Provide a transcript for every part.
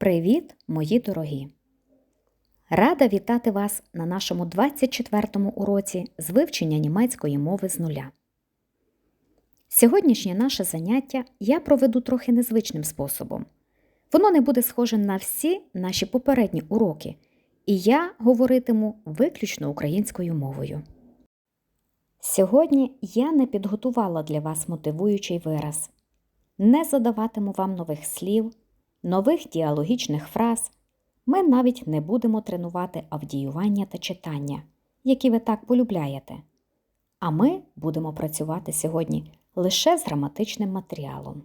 Привіт, мої дорогі! Рада вітати вас на нашому 24-му уроці з вивчення німецької мови з нуля. Сьогоднішнє наше заняття я проведу трохи незвичним способом. Воно не буде схоже на всі наші попередні уроки, і я говоритиму виключно українською мовою. Сьогодні я не підготувала для вас мотивуючий вираз, не задаватиму вам нових слів, нових діалогічних фраз. Ми навіть не будемо тренувати авдіювання та читання, які ви так полюбляєте. А ми будемо працювати сьогодні лише з граматичним матеріалом.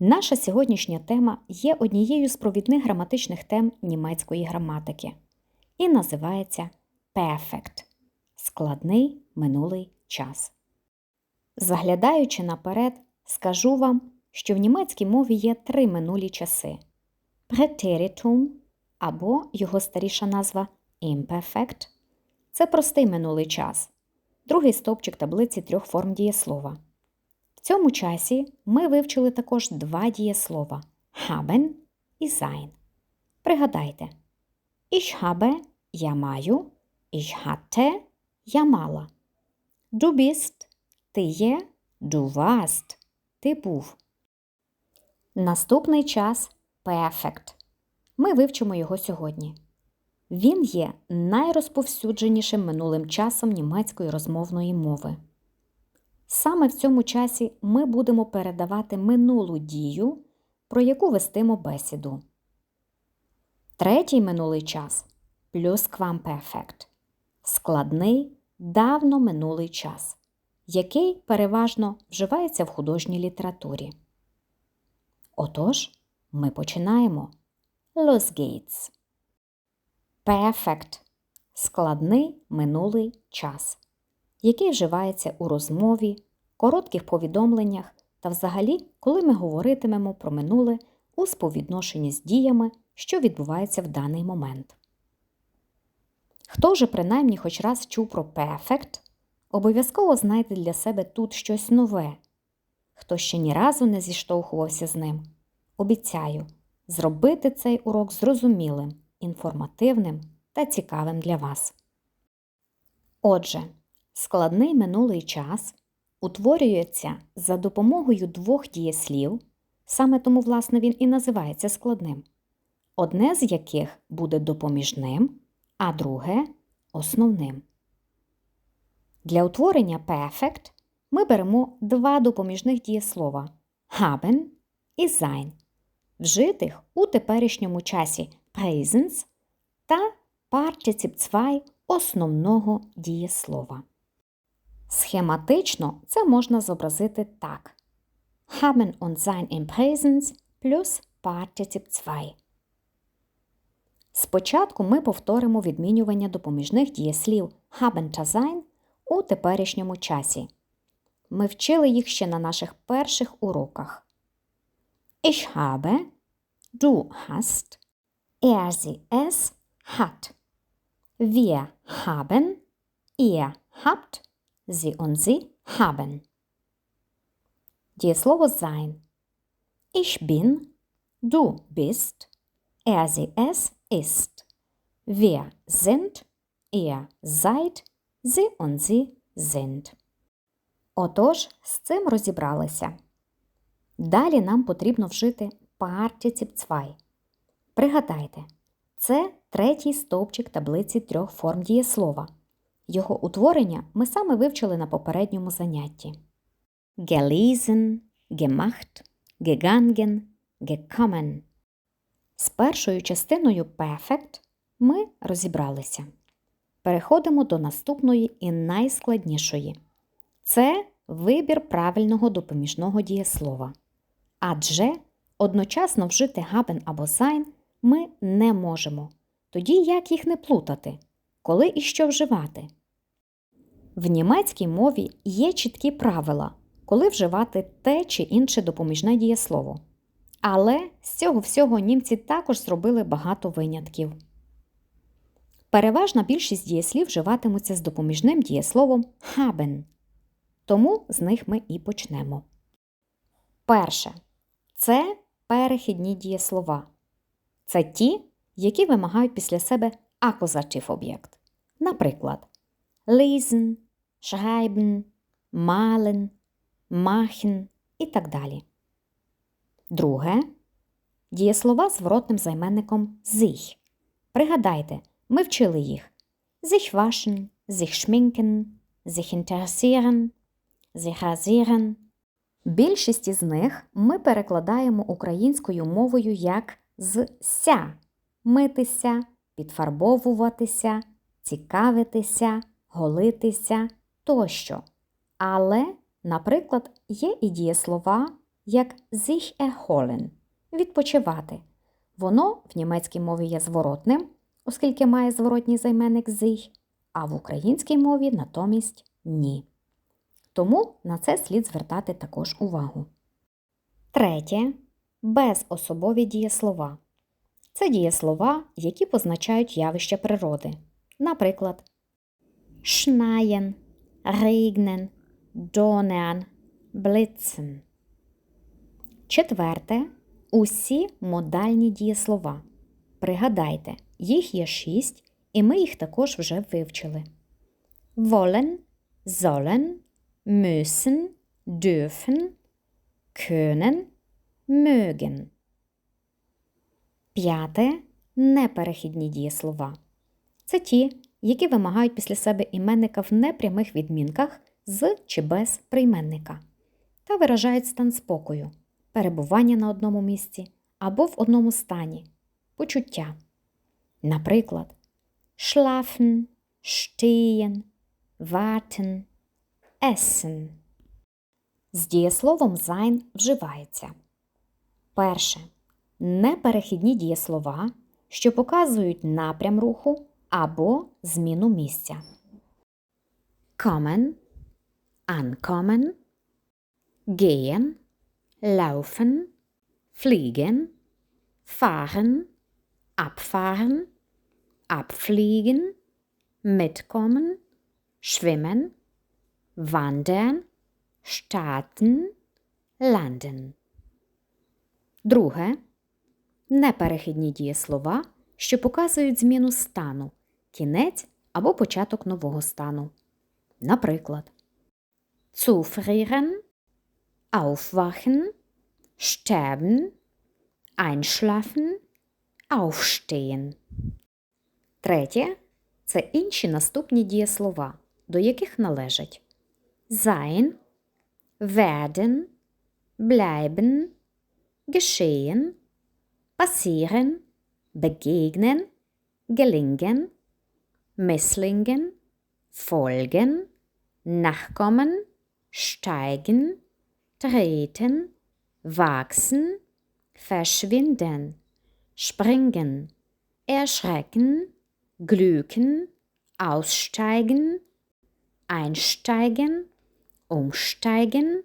Наша сьогоднішня тема є однією з провідних граматичних тем німецької граматики і називається Perfect складний минулий час. Заглядаючи наперед, скажу вам, що в німецькій мові є три минулі часи Präteritum або його старіша назва Imperfect – це простий минулий час, другий стовпчик таблиці трьох форм дієслова. В цьому часі ми вивчили також два дієслова haben і sein. Пригадайте, Ich habe – я маю, ich hatte – я мала. Du bist – ти є, du warst – ти був. Наступний час Perfect. Ми вивчимо його сьогодні. Він є найрозповсюдженішим минулим часом німецької розмовної мови. Саме в цьому часі ми будемо передавати минулу дію, про яку вестимо бесіду. Третій минулий час Plusquamperfect – складний, давно минулий час, який переважно вживається в художній літературі. Отож, ми починаємо. Los geht's. Perfect – складний минулий час, який вживається у розмові, коротких повідомленнях та взагалі, коли ми говоритимемо про минуле у сповідношенні з діями, що відбуваються в даний момент. Хто вже принаймні хоч раз чув про Perfect, обов'язково знайде для себе тут щось нове. Хто ще ні разу не зіштовхувався з ним, обіцяю зробити цей урок зрозумілим, інформативним та цікавим для вас. Отже, складний минулий час утворюється за допомогою двох дієслів, саме тому, власне, він і називається складним, одне з яких буде допоміжним, а друге основним. Для утворення perfect ми беремо два допоміжних дієслова haben і sein, вжитих у теперішньому часі presens та Partizip 2 основного дієслова. Схематично це можна зобразити так: haben und sein im Präsens плюс Partizip 2. Спочатку ми повторимо відмінювання допоміжних дієслів haben та sein у теперішньому часі. Ми вчили їх ще на наших перших уроках. Ich habe, du hast, er sie es hat. Wir haben, ihr habt, sie und sie haben. Дієслово sein. Ich bin, du bist, er sie es ist. Wir sind, ihr seid, sie und sie sind. Отож, з цим розібралися. Далі нам потрібно вжити Partizip 2. Пригадайте, це третій стовпчик таблиці трьох форм дієслова. Його утворення ми саме вивчили на попередньому занятті. Gelesen, gemacht, gegangen, gekommen. З першою частиною Perfect ми розібралися. Переходимо до наступної і найскладнішої. Це вибір правильного допоміжного дієслова. Адже одночасно вжити haben або sein ми не можемо. Тоді як їх не плутати, коли і що вживати? В німецькій мові є чіткі правила, коли вживати те чи інше допоміжне дієслово. Але з цього всього німці також зробили багато винятків. Переважна більшість дієслів вживатимуться з допоміжним дієсловом haben. Тому з них ми і почнемо. Перше це перехідні дієслова. Це ті, які вимагають після себе акузатив об'єкт. Наприклад, lesen, schreiben, malen, machen і так далі. Друге дієслова з воротним займенником sich. Пригадайте, ми вчили їх sich waschen, sich schminken, sich interessieren, rasieren. Більшість із них ми перекладаємо українською мовою як з ся митися, підфарбовуватися, цікавитися, голитися тощо. Але, наприклад, є і дієслова як sich erholen – відпочивати. Воно в німецькій мові є зворотним, оскільки має зворотній займенник sich, а в українській мові натомість ні. Тому на це слід звертати також увагу. Третє безособові дієслова. Це дієслова, які позначають явища природи. Наприклад, schneien, regnen, donnern, blitzen. Четверте усі модальні дієслова. Пригадайте, їх є шість, і ми їх також вже вивчили. Wollen, sollen, müssen, dürfen, können, mögen. П'яте неперехідні дієслова. Це ті, які вимагають після себе іменника в непрямих відмінках з чи без прийменника та виражають стан спокою, перебування на одному місці або в одному стані, почуття. Наприклад, schlafen, stehen, warten, essen. З дієсловом sein вживається. Перше. Неперехідні дієслова, що показують напрям руху або зміну місця. Kommen, ankommen, gehen, laufen, fliegen, fahren, abfahren, abfliegen, mitkommen, schwimmen, wandern, starten, landen. Друге неперехідні дієслова, що показують зміну стану, кінець або початок нового стану. Наприклад, zufrieren, aufwachen, sterben, einschlafen, aufstehen. Третє це інші наступні дієслова, до яких належать sein, werden, bleiben, geschehen, passieren, begegnen, gelingen, misslingen, folgen, nachkommen, steigen, treten, wachsen, verschwinden, springen, erschrecken, glücken, aussteigen, einsteigen, umsteigen,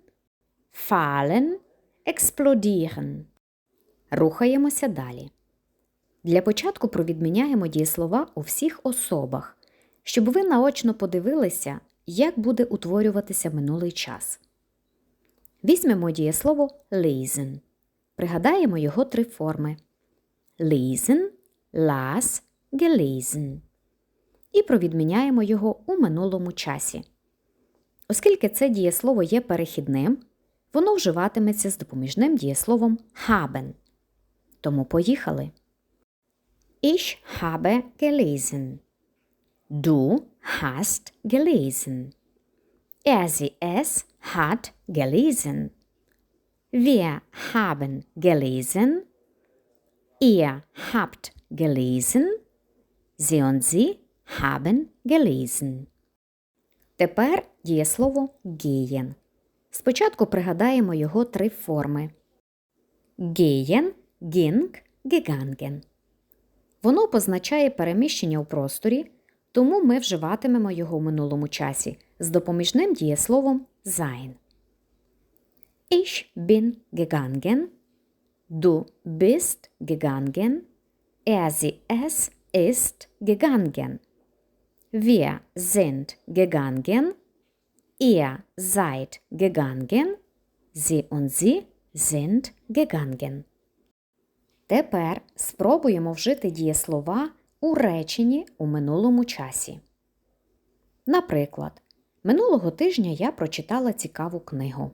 fallen, explodieren. Рухаємося далі. Для початку провідміняємо дієслова у всіх особах, щоб ви наочно подивилися, як буде утворюватися минулий час. Візьмемо дієслово lesen. Пригадаємо його три форми: lesen, las, gelesen. І провідміняємо його у минулому часі. Оскільки це дієслово є перехідним, воно вживатиметься з допоміжним дієсловом haben. Тому поїхали. Ich habe gelesen. Du hast gelesen. Er sie es hat gelesen. Wir haben gelesen. Ihr habt gelesen. Sie und sie haben gelesen. Тепер дієслово gehen. Спочатку пригадаємо його три форми: gehen, ging, gegangen. Воно позначає переміщення у просторі, тому ми вживатимемо його в минулому часі з допоміжним дієсловом sein. Ich bin gegangen. Du bist gegangen. Er, sie, es ist gegangen. Wir sind gegangen. Ihr seid gegangen. Sie und sie sind gegangen. Тепер спробуємо вжити дієслова у реченні у минулому часі. Наприклад, минулого тижня я прочитала цікаву книгу.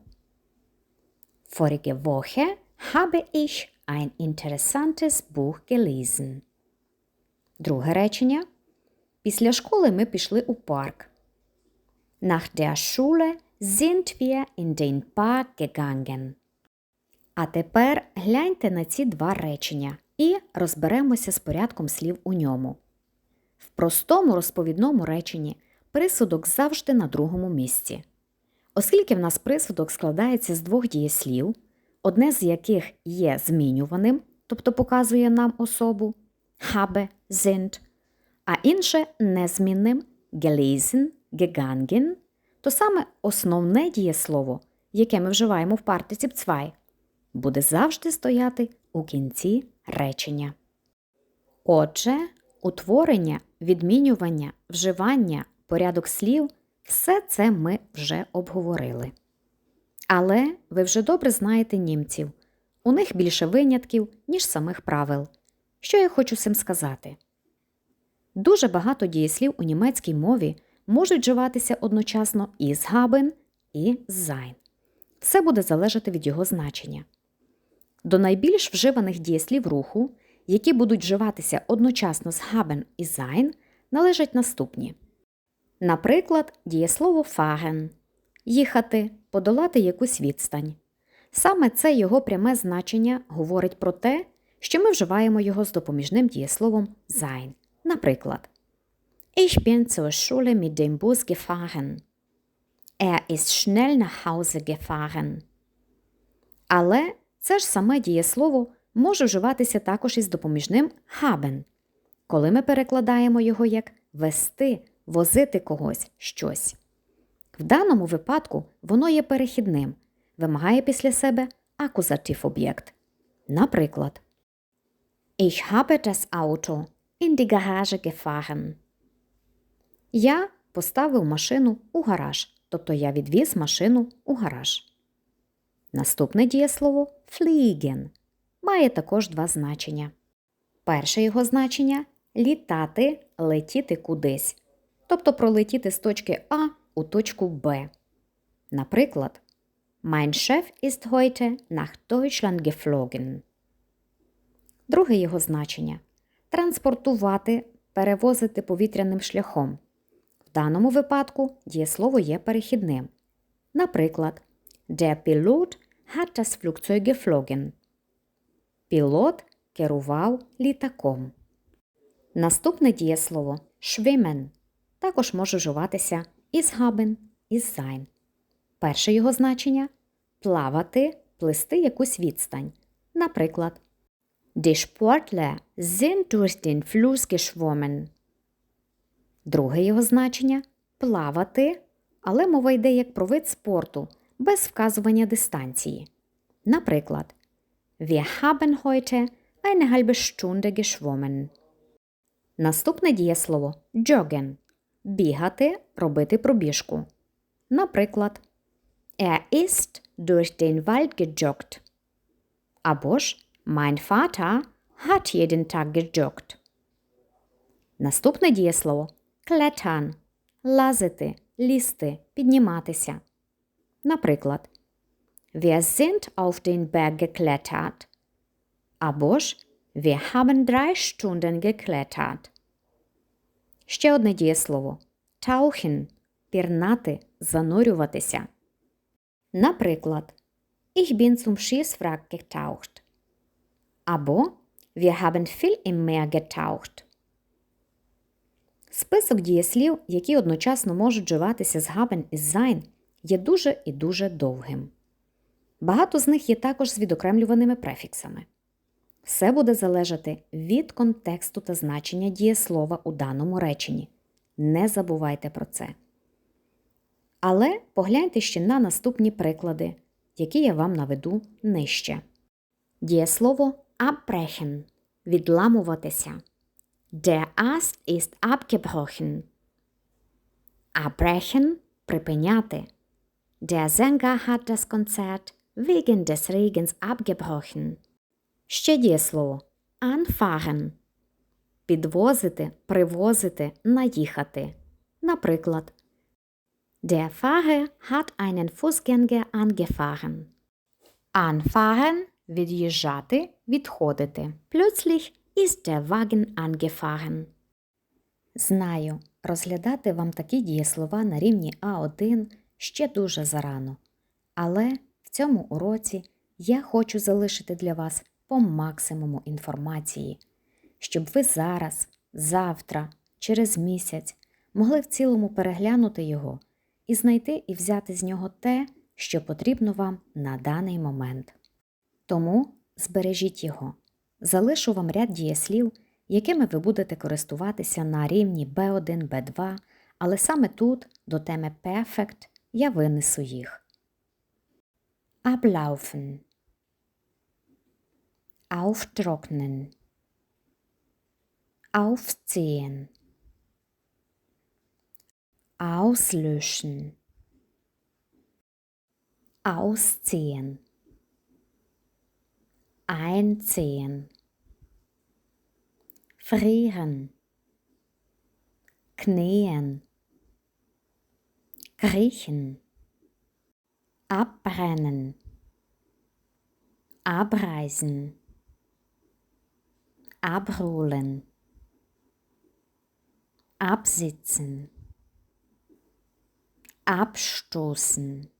Vorige Woche habe ich ein interessantes Buch gelesen. Друге речення. Після школи ми пішли у парк. Nach der Schule sind wir in den Park gegangen. А тепер гляньте на ці два речення і розберемося з порядком слів у ньому. В простому розповідному реченні присудок завжди на другому місці. Оскільки в нас присудок складається з двох дієслів, одне з яких є змінюваним, тобто показує нам особу habe, sind, а інше незмінним gelesen, gegangen, то саме основне дієслово, яке ми вживаємо в партиці «zwei», буде завжди стояти у кінці речення. Отже, утворення, відмінювання, вживання, порядок слів все це ми вже обговорили. Але ви вже добре знаєте німців. У них більше винятків, ніж самих правил. Що я хочу цим сказати? Дуже багато дієслів у німецькій мові можуть вживатися одночасно із haben і sein. Все буде залежати від його значення. До найбільш вживаних дієслів руху, які будуть вживатися одночасно з haben і sein, належать наступні. Наприклад, дієслово fahren – їхати, подолати якусь відстань. Саме це його пряме значення говорить про те, що ми вживаємо його з допоміжним дієсловом sein. Наприклад, Ich bin zur Schule mit dem Bus gefahren. Er ist schnell nach Hause gefahren. Але це ж саме дієслово може вживатися також із допоміжним haben, коли ми перекладаємо його як вести, возити когось щось. В даному випадку воно є перехідним, вимагає після себе акузатив об'єкт. Наприклад, Ich habe das Auto in die Garage gefahren. Я поставив машину у гараж, тобто я відвіз машину у гараж. Наступне дієслово fliegen має також два значення. Перше його значення літати, летіти кудись, тобто пролетіти з точки А у точку Б. Наприклад, Mein Chef ist heute nach Deutschland geflogen. Друге його значення транспортувати, перевозити повітряним шляхом. В даному випадку дієслово є перехідним. Наприклад, Der Pilot hat das Flugzeug geflogen. Пілот керував літаком. Наступне дієслово schwimmen також може вживатися із haben, із sein. Перше його значення плавати, плисти якусь відстань. Наприклад, Die Sportler sind durch den Fluss geschwommen. Друге його значення плавати, але мова йде як про вид спорту без вказування дистанції. Наприклад, Wir haben heute eine halbe Stunde geschwommen. Наступне дієслово joggen – бігати, робити пробіжку. Наприклад, Er ist durch den Wald gejoggt. Або ж Mein Vater hat jeden Tag gejoggt. Наступне дієслово klettern – лазити, лізти, підніматися. Наприклад, Wir sind auf den Berg geklettert. Або ж Wir haben drei Stunden geklettert. Ще одне дієслово tauchen – пірнати, занурюватися. Наприклад, Ich bin zum Schießwrack getaucht. Або Wir haben viel im Meer getaucht. Список дієслів, які одночасно можуть вживатися з haben і sein, є дуже і дуже довгим. Багато з них є також з відокремлюваними префіксами. Все буде залежати від контексту та значення дієслова у даному реченні. Не забувайте про це. Але погляньте ще на наступні приклади, які я вам наведу нижче. Дієслово abbrechen – відламуватися. Der Ast ist abgebrochen. Abbrechen – припиняти. Der Sänger hat das Konzert wegen des Regens abgebrochen. Ще дієслово anfahren. Підвозити, привозити, наїхати. Наприклад, Der Fahrer hat einen Fußgänger angefahren. Anfahren – від'їжджати, відходити. Plötzlich ist der Wagen angefahren. Знаю, розглядати вам такі дієслова на рівні А1 ще дуже зарано. Але в цьому уроці я хочу залишити для вас по максимуму інформації, щоб ви зараз, завтра, через місяць могли в цілому переглянути його і знайти і взяти з нього те, що потрібно вам на даний момент. Тому збережіть його. Залишу вам ряд дієслів, якими ви будете користуватися на рівні B1, B2, але саме тут, до теми Perfect, я винесу їх. Ablaufen Auftrocknen. Aufziehen. Auslöschen. Ausziehen Einziehen. Frieren. Knähen. Kriechen. Abbrennen. Abreisen Abholen Absitzen. Abstoßen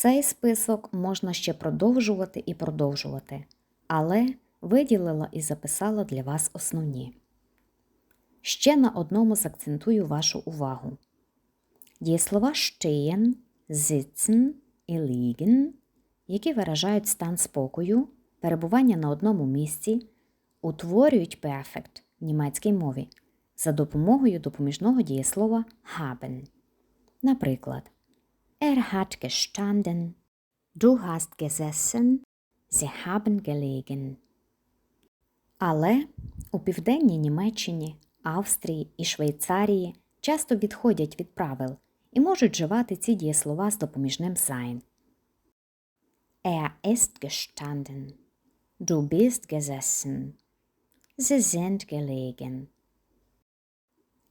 Цей список можна ще продовжувати і продовжувати, але виділила і записала для вас основні. Ще на одному закцентую вашу увагу. Дієслова stehen, sitzen і liegen, які виражають стан спокою, перебування на одному місці, утворюють perfect в німецькій мові за допомогою допоміжного дієслова haben. Наприклад, Er hat gestanden, du hast gesessen, sie haben gelegen. Але у південній Німеччині, Австрії і Швейцарії часто відходять від правил і можуть вживати ці дієслова з допоміжним sein. Er ist gestanden. Du bist gesessen. Sie sind gelegen.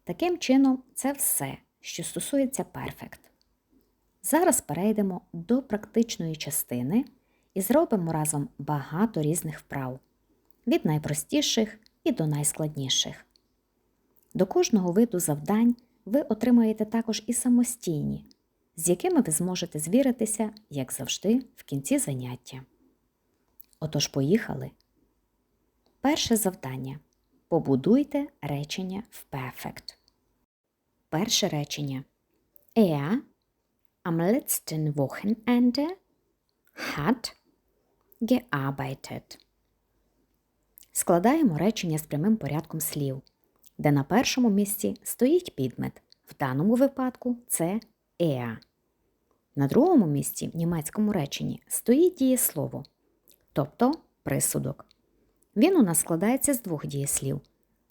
Таким чином, це все, що стосується перфект. Зараз перейдемо до практичної частини і зробимо разом багато різних вправ від найпростіших і до найскладніших. До кожного виду завдань ви отримаєте також і самостійні, з якими ви зможете звіритися, як завжди, в кінці заняття. Отож, поїхали. Перше завдання. Побудуйте речення в Perfect. Перше речення. Er am letzten Wochenende hat gearbeitet. Складаємо речення з прямим порядком слів, де на першому місці стоїть підмет. В даному випадку це er. На другому місці в німецькому реченні стоїть дієслово, тобто присудок. Він у нас складається з двох дієслів: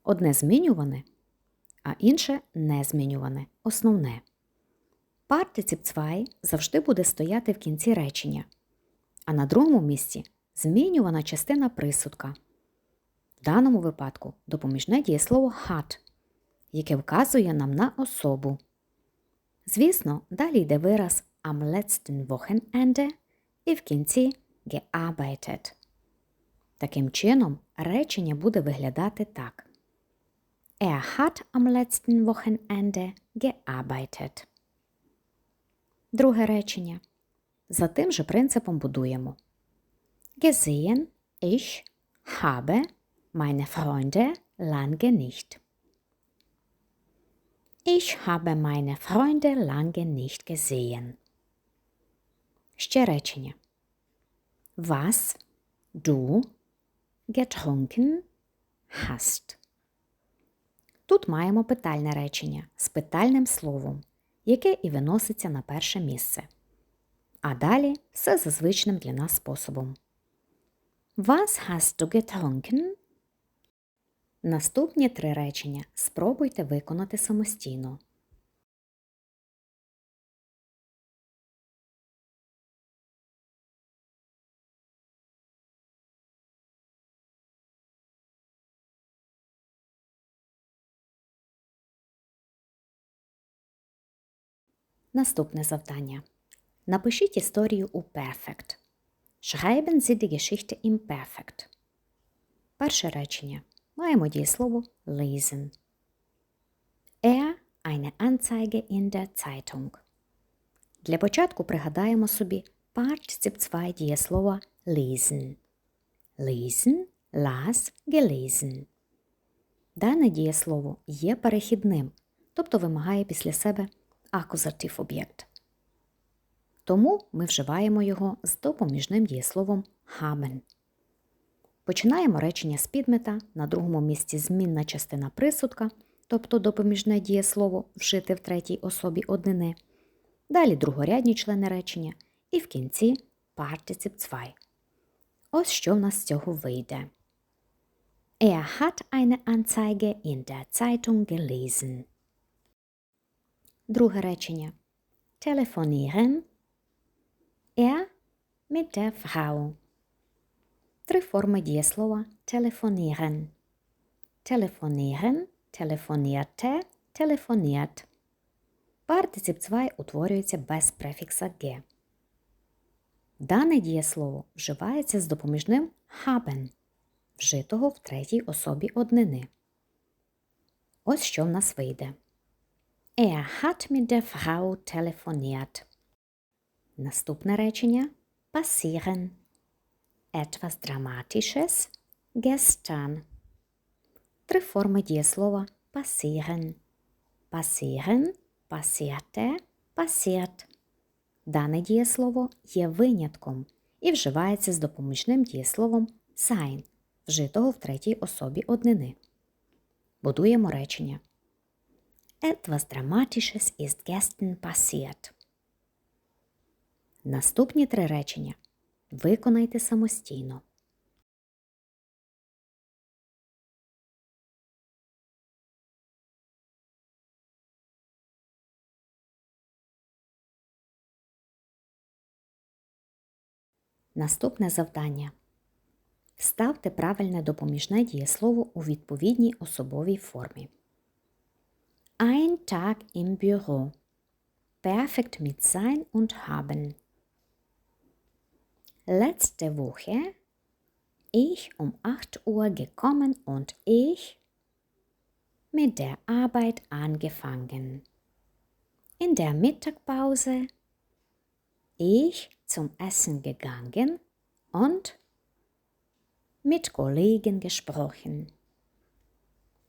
одне змінюване, а інше незмінюване, основне. Партиціп цвай завжди буде стояти в кінці речення, а на другому місці змінювана частина присудка. В даному випадку допоміжне дієслово hat, яке вказує нам на особу. Звісно, далі йде вираз am letzten Wochenende і в кінці gearbeitet. Таким чином, речення буде виглядати так. Er hat am letzten Wochenende gearbeitet. Друге речення. За тим же принципом будуємо. Gesehen, ich habe meine Freunde lange nicht. Ich habe meine Freunde lange nicht gesehen. Ще речення. Was du getrunken hast. Тут маємо питальне речення з питальним словом яке і виноситься на перше місце. А далі все за звичним для нас способом. Was hast du getrunken? Наступні три речення спробуйте виконати самостійно. Наступне завдання. Напишіть історію у Perfect. Schreiben Sie die Geschichte im Perfect. Перше речення. Маємо дієслово lesen. Er eine Anzeige in der Zeitung. Для початку пригадаємо собі Partizip 2 дієслова lesen. Lesen, las, gelesen. Дане дієслово є перехідним, тобто вимагає після себе акузатив об'єкт. Тому ми вживаємо його з допоміжним дієсловом haben. Починаємо речення з підмета, на другому місці змінна частина присудка, тобто допоміжне дієслово вжити в третій особі однини. Далі другорядні члени речення і в кінці партицип 2. Ось що в нас з цього вийде. Er hat eine Anzeige in der Zeitung gelesen. Друге речення. Telefonieren. Er mit. Три форми дієслова telefonieren. Telefonieren, telefonierte, telefoniert. Партицип 2 утворюється без префікса «ге». Дане дієслово вживається з допоміжним haben, вжитого в третій особі однини. Ось що в нас вийде. Er hat mit der Frau telefoniert. Наступне речення passieren. Etwas Dramatisches gestern. Три форми дієслова passieren. Passieren, passierte, passiert. Дане дієслово є винятком і вживається з допоміжним дієсловом sein, вжитого в третій особі однини. Будуємо речення. Etwas Dramatisches ist gestern passiert. Наступні три речення виконайте самостійно. Наступне завдання. Ставте правильне допоміжне дієслово у відповідній особовій формі. Ein Tag im Büro. Perfekt mit sein und haben. Letzte Woche ich um 8 Uhr gekommen und ich mit der Arbeit angefangen. In der Mittagpause ich zum Essen gegangen und mit Kollegen gesprochen.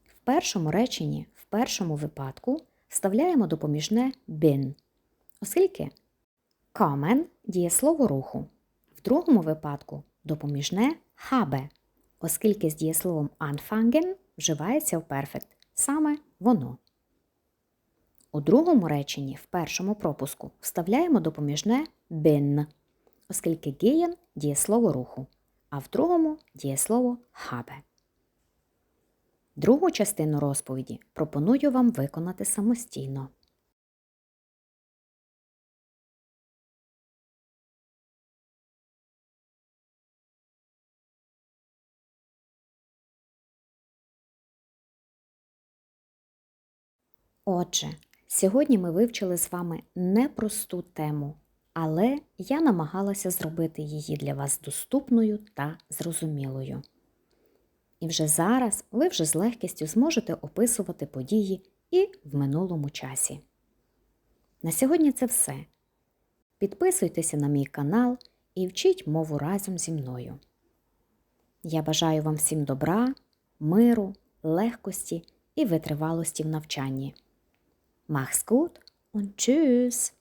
В першому реченні, в першому випадку вставляємо допоміжне bin, оскільки kommen – дієслово руху. В другому випадку допоміжне habe, оскільки з дієсловом anfangen вживається в перфект саме воно. У другому реченні в першому пропуску вставляємо допоміжне bin, оскільки gehen – дієслово руху, а в другому дієслово habe. Другу частину розповіді пропоную вам виконати самостійно. Отже, сьогодні ми вивчили з вами непросту тему, але я намагалася зробити її для вас доступною та зрозумілою. І вже зараз ви вже з легкістю зможете описувати події і в минулому часі. На сьогодні це все. Підписуйтеся на мій канал і вчіть мову разом зі мною. Я бажаю вам всім добра, миру, легкості і витривалості в навчанні. Mach's gut und tschüss!